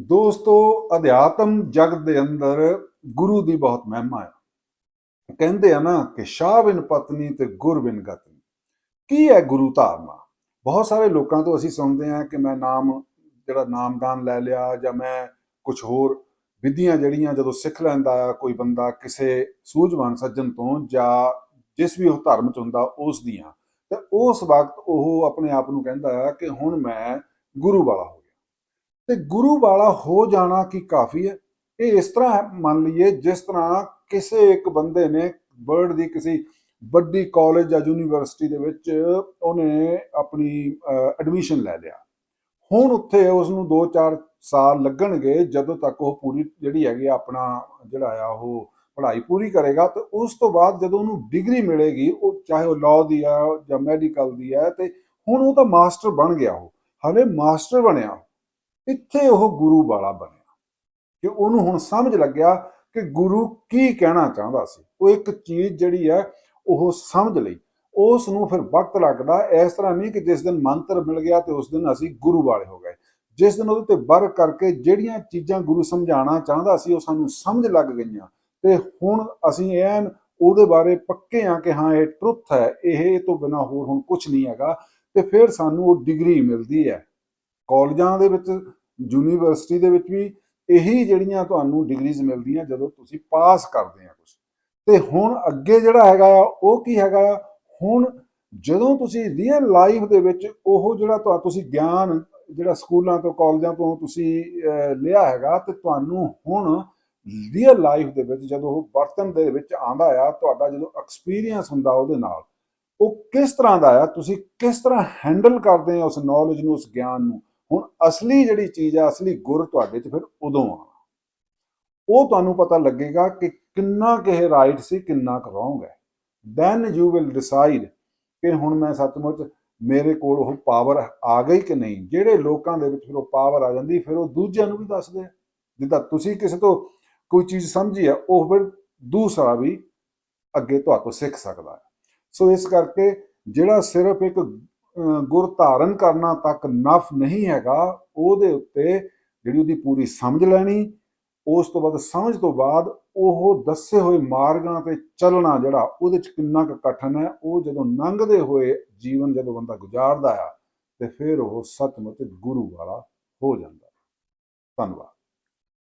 ਦੋਸਤੋ, ਅਧਿਆਤਮ ਜਗਤ ਦੇ ਅੰਦਰ ਗੁਰੂ ਦੀ ਬਹੁਤ ਮਹਿਮਾ ਹੈ। ਕਹਿੰਦੇ ਆ ਨਾ ਕਿ ਸ਼ਾਹ ਬਿਨ ਪਤਨੀ ਤੇ ਗੁਰ ਬਿਨ ਗਤਨੀ। ਕੀ ਹੈ ਗੁਰੂ ਧਾਰਨਾ? ਬਹੁਤ ਸਾਰੇ ਲੋਕਾਂ ਤੋਂ ਅਸੀਂ ਸੁਣਦੇ ਆ ਕਿ ਮੈਂ ਨਾਮ, ਜਿਹੜਾ ਨਾਮਦਾਨ ਲੈ ਲਿਆ ਜਾਂ ਮੈਂ ਕੁਝ ਹੋਰ ਵਿਧੀਆਂ ਜਿਹੜੀਆਂ ਜਦੋਂ ਸਿੱਖ ਲੈਂਦਾ ਆ ਕੋਈ ਬੰਦਾ ਕਿਸੇ ਸੂਝਵਾਨ ਸੱਜਣ ਤੋਂ ਜਾਂ ਜਿਸ ਵੀ ਉਹ ਧਰਮ ਚ ਹੁੰਦਾ, ਉਸ ਦੀਆਂ। ਤੇ ਉਸ ਵਕਤ ਉਹ ਆਪਣੇ ਆਪ ਨੂੰ ਕਹਿੰਦਾ ਆ ਕਿ ਹੁਣ ਮੈਂ ਗੁਰੂ ਵਾਲਾ ਹੋ ਤੇ ਗੁਰੂ ਵਾਲਾ ਹੋ ਜਾਣਾ ਕੀ ਕਾਫੀ ਹੈ। ਇਹ ਇਸ ਤਰ੍ਹਾਂ ਮੰਨ ਲਈਏ ਜਿਸ ਤਰ੍ਹਾਂ ਕਿਸੇ ਇੱਕ ਬੰਦੇ ਨੇ ਵਰਲਡ ਦੀ ਕਿਸੇ ਵੱਡੀ ਕਾਲਜ ਜਾਂ ਯੂਨੀਵਰਸਿਟੀ ਦੇ ਵਿੱਚ ਉਹਨੇ ਆਪਣੀ ਐਡਮਿਸ਼ਨ ਲੈ ਲਿਆ। ਹੁਣ ਉੱਥੇ ਉਸ ਨੂੰ 2-4 ਸਾਲ ਲੱਗਣਗੇ, ਜਦੋਂ ਤੱਕ ਉਹ ਪੂਰੀ ਜਿਹੜੀ ਹੈਗੀ ਆ ਆਪਣਾ ਜਿਹੜਾ ਆ ਉਹ ਪੜ੍ਹਾਈ ਪੂਰੀ ਕਰੇਗਾ, ਤੇ ਉਸ ਤੋਂ ਬਾਅਦ ਜਦੋਂ ਉਹਨੂੰ ਡਿਗਰੀ ਮਿਲੇਗੀ, ਉਹ ਚਾਹੇ ਉਹ ਲਾਅ ਦੀ ਆ ਜਾਂ ਮੈਡੀਕਲ ਦੀ ਆ, ਤੇ ਹੁਣ ਉਹ ਤਾਂ ਮਾਸਟਰ ਬਣ ਗਿਆ ਉਹ। ਹਲੇ ਮਾਸਟਰ ਬਣਿਆ ਇੱਥੇ ਉਹ ਗੁਰੂ ਵਾਲਾ ਬਣਿਆ। ਕਿ ਉਹਨੂੰ ਹੁਣ ਸਮਝ ਲੱਗਿਆ ਕਿ ਗੁਰੂ ਕੀ ਕਹਿਣਾ ਚਾਹੁੰਦਾ ਸੀ। ਉਹ ਇੱਕ ਚੀਜ਼ ਜਿਹੜੀ ਹੈ, ਉਹ ਸਮਝ ਲਈ। ਉਸ ਨੂੰ ਫਿਰ ਵਕਤ ਲੱਗਦਾ, ਇਸ ਤਰ੍ਹਾਂ ਨਹੀਂ ਕਿ ਜਿਸ ਦਿਨ ਮੰਤਰ ਮਿਲ ਗਿਆ ਤੇ ਉਸ ਦਿਨ ਅਸੀਂ ਗੁਰੂ ਵਾਲੇ ਹੋ ਗਏ। ਜਿਸ ਦਿਨ ਉਹਦੇ ਤੇ ਵਰ ਕਰਕੇ ਜਿਹੜੀਆਂ ਚੀਜ਼ਾਂ ਗੁਰੂ ਸਮਝਾਉਣਾ ਚਾਹੁੰਦਾ ਸੀ, ਉਹ ਸਾਨੂੰ ਸਮਝ ਲੱਗ ਗਈਆਂ। ਤੇ ਹੁਣ ਅਸੀਂ ਐਨ ਉਹਦੇ ਬਾਰੇ ਪੱਕੇ ਆ ਕਿ ਹਾਂ, ਇਹ ਟਰੁੱਥ ਹੈ। ਇਹ ਇਹ ਤੋਂ ਬਿਨਾ ਹੋਰ ਹੁਣ ਕੁਝ ਨਹੀਂ ਹੈਗਾ। ਤੇ ਫਿਰ ਸਾਨੂੰ ਉਹ ਡਿਗਰੀ ਮਿਲਦੀ ਹੈ। ਕਾਲਜਾਂ ਦੇ ਵਿੱਚ, ਯੂਨੀਵਰਸਿਟੀ ਦੇ ਵਿੱਚ ਵੀ ਇਹੀ ਜਿਹੜੀਆਂ ਤੁਹਾਨੂੰ ਡਿਗਰੀਜ਼ ਮਿਲਦੀਆਂ ਜਦੋਂ ਤੁਸੀਂ ਪਾਸ ਕਰਦੇ ਆ ਕੁਝ ਤੇ ਹੁਣ ਅੱਗੇ ਜਿਹੜਾ ਹੈਗਾ ਆ, ਉਹ ਕੀ ਹੈਗਾ ਆ? ਹੁਣ ਜਦੋਂ ਤੁਸੀਂ ਰੀਅਲ ਲਾਈਫ ਦੇ ਵਿੱਚ ਉਹ ਜਿਹੜਾ ਤੁਹਾ, ਤੁਸੀਂ ਗਿਆਨ ਜਿਹੜਾ ਸਕੂਲਾਂ ਤੋਂ, ਕਾਲਜਾਂ ਤੋਂ ਤੁਸੀਂ ਲਿਆ ਹੈਗਾ, ਤੇ ਤੁਹਾਨੂੰ ਹੁਣ ਰੀਅਲ ਲਾਈਫ ਦੇ ਵਿੱਚ ਜਦੋਂ ਉਹ ਵਰਤਨ ਦੇ ਵਿੱਚ ਆਂਦਾ ਆ, ਤੁਹਾਡਾ ਜਦੋਂ ਐਕਸਪੀਰੀਅੰਸ ਹੁੰਦਾ ਉਹਦੇ ਨਾਲ, ਉਹ ਕਿਸ ਤਰ੍ਹਾਂ ਦਾ ਆ? ਤੁਸੀਂ ਕਿਸ ਤਰ੍ਹਾਂ ਹੈਂਡਲ ਕਰਦੇ ਆ ਉਸ ਨੌਲੇਜ ਨੂੰ, ਉਸ ਗਿਆਨ ਨੂੰ? ਹੁਣ ਅਸਲੀ ਜਿਹੜੀ ਚੀਜ਼ ਆ, ਅਸਲੀ ਗੁਰ ਤੁਹਾਡੇ 'ਚ ਫਿਰ ਉਦੋਂ ਆ। ਉਹ ਤੁਹਾਨੂੰ ਪਤਾ ਲੱਗੇਗਾ ਕਿ ਕਿੰਨਾ ਕਿ ਰਾਈਟ ਸੀ, ਕਿੰਨਾ ਕੁ ਰੋਂਗ ਹੈ। ਦੈਨ ਯੂ ਵਿਲ ਡਿਸਾਈਡ ਕਿ ਹੁਣ ਮੈਂ ਸੱਚਮੁੱਚ ਮੇਰੇ ਕੋਲ ਉਹ ਪਾਵਰ ਆ ਗਈ ਕਿ ਨਹੀਂ। ਜਿਹੜੇ ਲੋਕਾਂ ਦੇ ਵਿੱਚ ਫਿਰ ਉਹ ਪਾਵਰ ਆ ਜਾਂਦੀ, ਫਿਰ ਉਹ ਦੂਜਿਆਂ ਨੂੰ ਵੀ ਦੱਸਦੇ ਆ। ਜਿੱਦਾਂ ਤੁਸੀਂ ਕਿਸੇ ਤੋਂ ਕੋਈ ਚੀਜ਼ ਸਮਝੀ ਆ, ਉਹ ਫਿਰ ਦੂਸਰਾ ਵੀ ਅੱਗੇ ਤੁਹਾਤੋਂ ਸਿੱਖ ਸਕਦਾ ਹੈ। ਸੋ ਇਸ ਕਰਕੇ ਜਿਹੜਾ ਸਿਰਫ ਇੱਕ ਗੁਰ ਧਾਰਨ ਕਰਨਾ ਤੱਕ ਨਫ ਨਹੀਂ ਹੈਗਾ, ਉਹਦੇ ਉੱਤੇ ਜਿਹੜੀ ਉਹਦੀ ਪੂਰੀ ਸਮਝ ਲੈਣੀ, ਉਸ ਤੋਂ ਬਾਅਦ ਸਮਝ ਤੋਂ ਬਾਅਦ ਉਹ ਦੱਸੇ ਹੋਏ ਮਾਰਗਾਂ ਤੇ ਚੱਲਣਾ ਜਿਹੜਾ, ਉਹਦੇ ਚ ਕਿੰਨਾ ਕੁ ਕਠਨ ਹੈ, ਉਹ ਜਦੋਂ ਲੰਘਦੇ ਹੋਏ ਜੀਵਨ ਜਦੋਂ ਬੰਦਾ ਗੁਜ਼ਾਰਦਾ ਆ, ਤੇ ਫਿਰ ਉਹ ਸੱਚਮੁੱਚ ਗੁਰੂ ਵਾਲਾ ਹੋ ਜਾਂਦਾ। ਧੰਨਵਾਦ।